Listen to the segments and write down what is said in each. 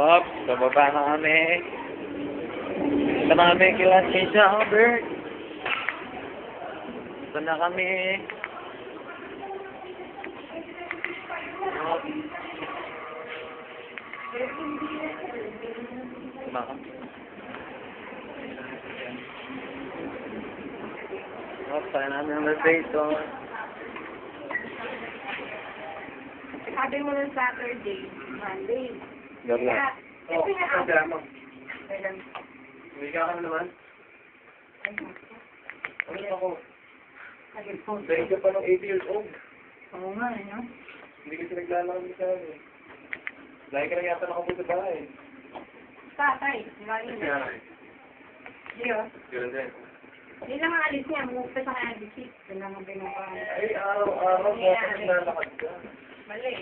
Hop, bababa na kami. Ito na kami kay Albert. Ito na kami. Hop. Ito na. Hop, tayo namin ang elevator. Sabi mo ng Saturday, Monday. Oh, ito dala mo. May ka naman? Ano ako? Dahil ka pa ng 80 years old. Oo nga, ano? Hindi kasi naglalakad sa akin. Lagi ka lang yata nakapunta sa bahay. Tatay, lagi na. Diyo. Ganun din. Hindi lang ang alis niya, mukha sa kanya bisik. Ito lang ang binabaan. Ay, araw-araw mo ako naglalakad ka. Mali.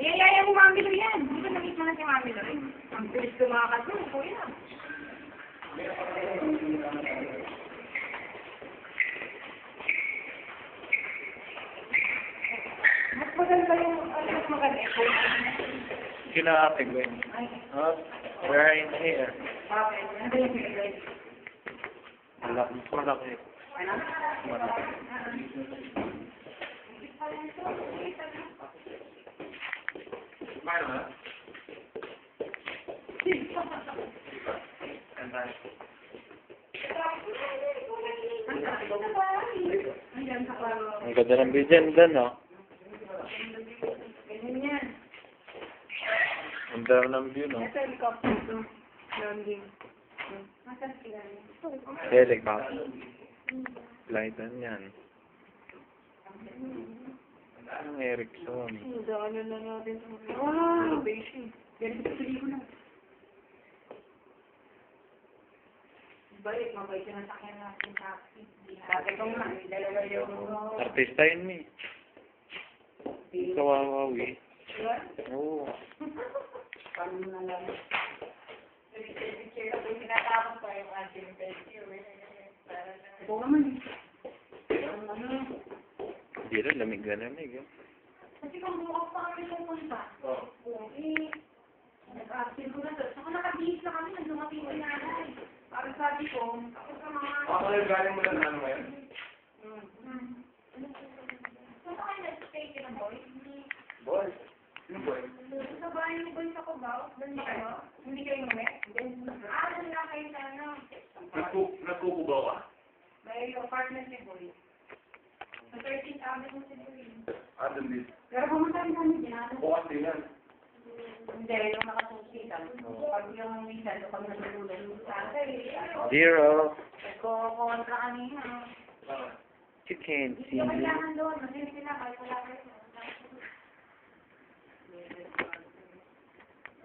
Niyayaya mo Mami Lo yan. Hindi ka nakita na si Mami Lo. Eh, Ang bilis kumakasun, kuya. Mas maganda yung, mas maganda Sila ate Gwen. Hop, we're in here. okay. Ano yung pinagay? Malaki. Malaki. Ano? Malaki. Paano klaro. Ang ganda ng video dyan, no? Ang ganda ng view, no? Helicopter. Lightan yan. Ang Ericsson. Daanan na natin. Wow! Beijing. Ganito sa pelikula. Balik, mabait yung nasakyan natin sa taxi. Dati ko nga, dalawa yung... Artista yun, mi. Kawawawi. Diba? Oo. Paano na lang? Picture ako yung tinatapos pa yung ating picture. Oo naman. Ang ano, Hindi rin, lamig na lamig. Eh. Kasi kung bukas pa kami pupunta, kung eh, nag-active ko na to. Saka nakabihis na kami, nang dumating ko nanay. Parang sabi ko, ako sa mga... Ako na galing mo na ng ano ngayon? Hmm. Hmm. Saan ba kayo nag-stay ka na, boy? Boy. Sino boy? Sa bahay ni Boy sa Cubao? Doon ba kayo? Hindi kayo muli? Ah, doon lang kayo sa ano? Nagku- Nagkukubaw ka? May apartment ni Boy. Sa 13th Avenue si Boy. Dun din. Pero pumunta rin kami dyan. Bukas din yan. Hindi, yung nakasusi lang. Pag yung minsan, kung kami nagululan, sa Zero. Nagko-kontra kanina. You can't see Yung me. kailangan doon, kasi sila wala kayo.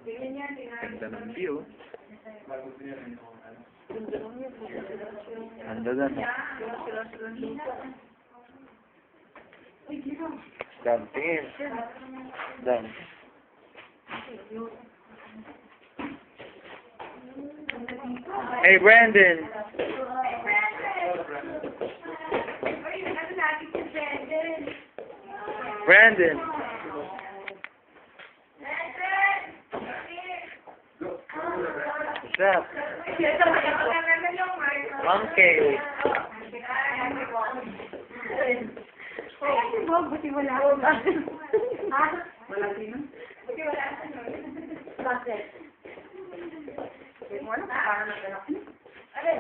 Ganda ng view. Yung ano. Ganda na, no? Uy, dito. Dam, tingin. Dam. Hey, Brandon. Si Brandon? Brandon. What's up? Monkey. Ay, Bob, buti wala ako. Ha? Wala sino? Buti wala ako. Bakit? Hindi mo alam, parang nagano. Alin?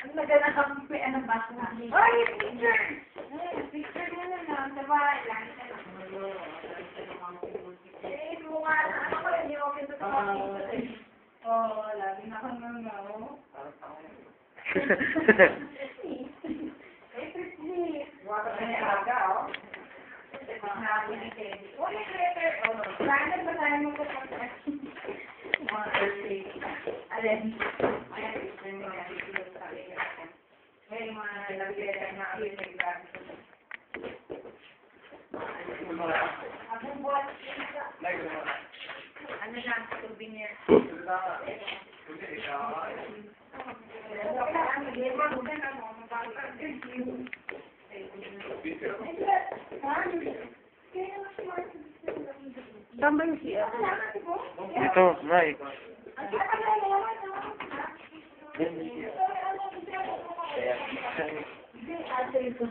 Ang nagana kami, may anong basa na. Ay, picture! Ay, picture mo na lang, sa. Eh, mukha na ako, hindi ako pinto sa Oo, lagi na akong nangaw. Eh, Christy. Wala ka na aga, oh. Sinabi ni Teddy. Wala ka letter. Oh, Brandon, basahin mo ko sa Mga Thursday. Alin? Ayan, Christian mo yan. Ito sa akin. May mga nalagyan na ako yung nagbago. Ako buwan. Ano siya? Souvenir. Saan ba yung siya? Dito, Nay. Ang tagal na naman, no? Hindi, ate, ito.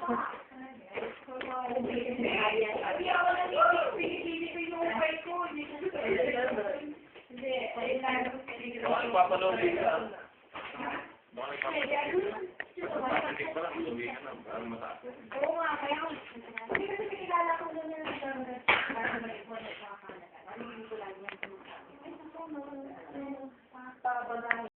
Hindi, ayun lang. Baka nagpapanood ka.